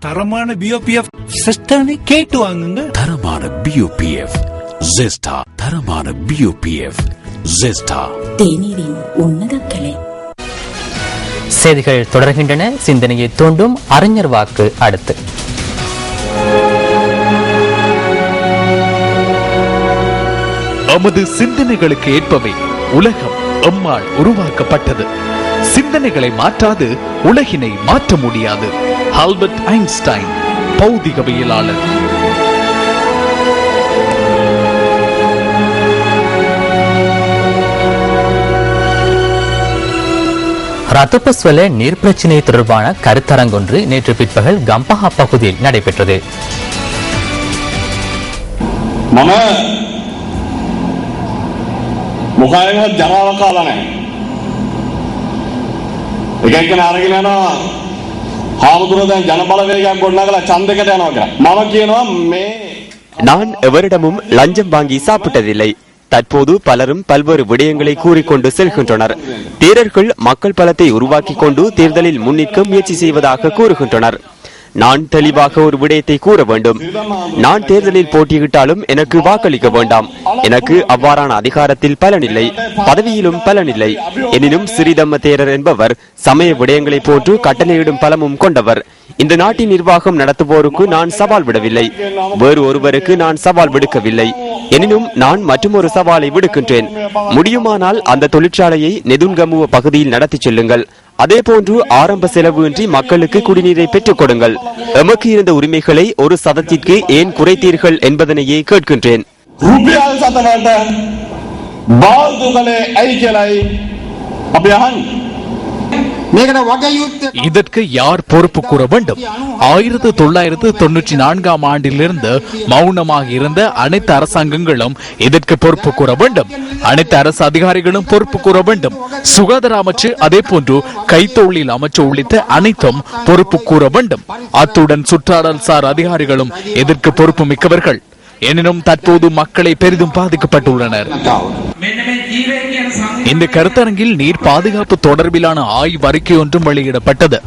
தரமான பிஓபிஎஃப் சிஸ்டர்னு கேட்டு வாங்குங்க. தரமான பியூபிஎஃப் ஜெஸ்டா தரமான பியூபிஎஃப் ஜெஸ்டா தேநீரின் உன்னத கிளை. செய்திகள் தொடர்கின்றன. சிந்தனையை தூண்டும் அறிஞர் வாக்கு அடுத்து. எமது சிந்தனைகளுக்கு ஏற்பவே உலகம் எம்மால் உருவாக்கப்பட்டது. சிந்தனைகளை மாற்றாது உலகினை மாற்ற முடியாது. Albert Einstein பௌதிகவியலாளர். ரத்தபஸ்வல நீர் பிரச்சினை தொடர்பான கருத்தரங்கொன்று நேற்று பிற்பகல் கம்பஹா பகுதியில் நடைபெற்றது. மம முகாயம் ஜனாவக்காலனை එක්කෙනා අරගෙන යනවා හාමුදුරුවෝ දැන් ජනබලවේගයක් ගොඩනගලා ඡන්දයකට යනවා කියලා. මම කියනවා මේ நான் எவரிடமும் லஞ்சம் வாங்கி சாப்பிட்டதில்லை தற்போது பலரும் பல்வேறு விடயங்களை கூறிக்கொண்டு செல்கின்றனர் தேரர்கள் மக்கள் பலத்தை உருவாக்கிக் கொண்டு தேர்தலில் முன்னிற்க முயற்சி செய்வதாக கூறுகின்றனர் நான் தெளிவாக ஒரு விடயத்தை கூற வேண்டும். நான் தேர்தலில் போட்டியிட்டாலும் எனக்கு வாக்களிக்க வேண்டாம். எனக்கு அவ்வாறான அதிகாரத்தில் பலனில்லை பதவியிலும் பலனில்லை. எனினும் சிறிதம்ம தேரர் என்பவர் சமய விடயங்களை போன்று கட்டளையிடும் பலமும் கொண்டவர். இந்த நாட்டின் நிர்வாகம் நடத்துவோருக்கு நான் சவால் விடவில்லை. வேறு ஒருவருக்கு நான் சவால் விடுக்கவில்லை. எனினும் நான் மற்றும் ஒரு சவாலை விடுக்கின்றேன். முடியுமானால் அந்த தொழிற்சாலையை நெதுன்கமுவ பகுதியில் நடத்தி செல்லுங்கள். அதே போன்று ஆரம்ப செலவின்றி மக்களுக்கு குடிநீரை பெற்றுக் கொடுங்கள். எமக்கு இருந்த உரிமைகளை ஒரு சதத்திற்கு ஏன் குறைத்தீர்கள் என்பதனையே கேட்கின்றேன். இதற்கு யார் பொறுப்பு கூற வேண்டும்? ஆயிரத்து தொள்ளாயிரத்து தொன்னூற்றி நான்காம் ஆண்டிலிருந்து மௌனமாக இருந்த அனைத்து அரசாங்கங்களும் இதற்கு பொறுப்பு கூற வேண்டும்? அனைத்து அரசு அதிகாரிகளும் பொறுப்பு கூற வேண்டும். சுகாதார அமைச்சு அதே போன்று கைத்தொழில் அமைச்சு உள்ளிட்ட அனைத்தும் பொறுப்பு கூற வேண்டும். அத்துடன் சுற்றாடல் சார் அதிகாரிகளும் இதற்கு பொறுப்பு மிக்கவர்கள்? எனினும் தற்போது மக்களை பெரிதும் பாதிக்கப்பட்டுள்ளனர். இந்த கருத்தரங்கில் நீர் பாதுகாப்பு தொடர்பிலான ஆய்வறிக்கை ஒன்றும் வெளியிடப்பட்டது.